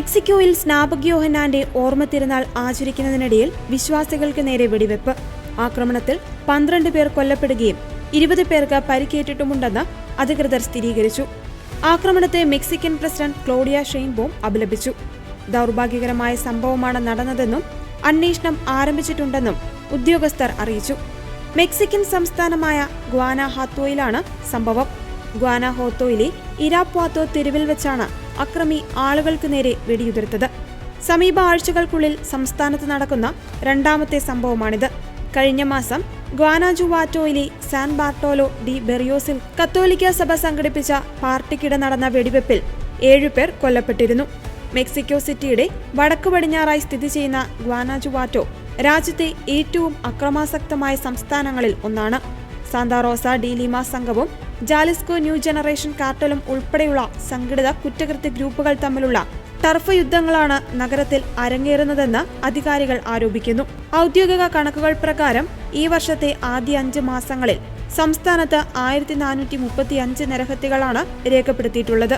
മെക്സിക്കോയിൽ സ്നാപക് യോഹന്നാന്റെ ഓർമ്മ തിരുനാൾ ആചരിക്കുന്നതിനിടയിൽ വിശ്വാസികൾക്ക് നേരെ വെടിവെപ്പ്. ആക്രമണത്തിൽ പന്ത്രണ്ട് പേർ കൊല്ലപ്പെടുകയും ഇരുപത് പേർക്ക് പരിക്കേറ്റിട്ടുമുണ്ടെന്ന് അധികൃതർ സ്ഥിരീകരിച്ചു. ആക്രമണത്തെ മെക്സിക്കൻ പ്രസിഡന്റ് ക്ലോഡിയ ഷെയിൻബോം അപലപിച്ചു. ദൗർഭാഗ്യകരമായ സംഭവമാണ് നടന്നതെന്നും അന്വേഷണം ആരംഭിച്ചിട്ടുണ്ടെന്നും ഉദ്യോഗസ്ഥർ അറിയിച്ചു. മെക്സിക്കൻ സംസ്ഥാനമായ ഗ്വാനാഹാത്തോയിലാണ് സംഭവം. ഗ്വാനാഹോത്തോയിലെ ഇരാപ്വാത്തോ തെരുവിൽ വെച്ചാണ് അക്രമി ആളുകൾക്ക് നേരെ വെടിയുതിർത്തത്. സമീപ ആഴ്ചകൾക്കുള്ളിൽ സംസ്ഥാനത്ത് നടക്കുന്ന രണ്ടാമത്തെ സംഭവമാണിത്. കഴിഞ്ഞ മാസം ഗ്വാനാജുവാറ്റോയിലെ സാൻ ബാർട്ടോലോ ഡി ബെറിയോസിൽ കത്തോലിക്ക സഭ സംഘടിപ്പിച്ച പാർട്ടിക്കിടെ നടന്ന വെടിവെപ്പിൽ ഏഴുപേർ കൊല്ലപ്പെട്ടിരുന്നു. മെക്സിക്കോ സിറ്റിയുടെ വടക്കു പടിഞ്ഞാറായി സ്ഥിതി ചെയ്യുന്ന ഗ്വാനാജുവാറ്റോ രാജ്യത്തെ ഏറ്റവും അക്രമാസക്തമായ സംസ്ഥാനങ്ങളിൽ ഒന്നാണ്. സാന്താറോസ ഡി ലിമ സംഘവും ജാലിസ്കോ ന്യൂ ജനറേഷൻ കാർട്ടലും ഉൾപ്പെടെയുള്ള സംഘടിത കുറ്റകൃത്യ ഗ്രൂപ്പുകൾ തമ്മിലുള്ള ടർഫ് യുദ്ധങ്ങളാണ് നഗരത്തിൽ അരങ്ങേറുന്നതെന്ന് അധികാരികൾ ആരോപിക്കുന്നു. ഔദ്യോഗിക കണക്കുകൾ പ്രകാരം ഈ വർഷത്തെ ആദ്യ അഞ്ച് മാസങ്ങളിൽ സംസ്ഥാനത്ത് ആയിരത്തി നാനൂറ്റി മുപ്പത്തി അഞ്ച് നരഹത്യകളാണ് രേഖപ്പെടുത്തിയിട്ടുള്ളത്.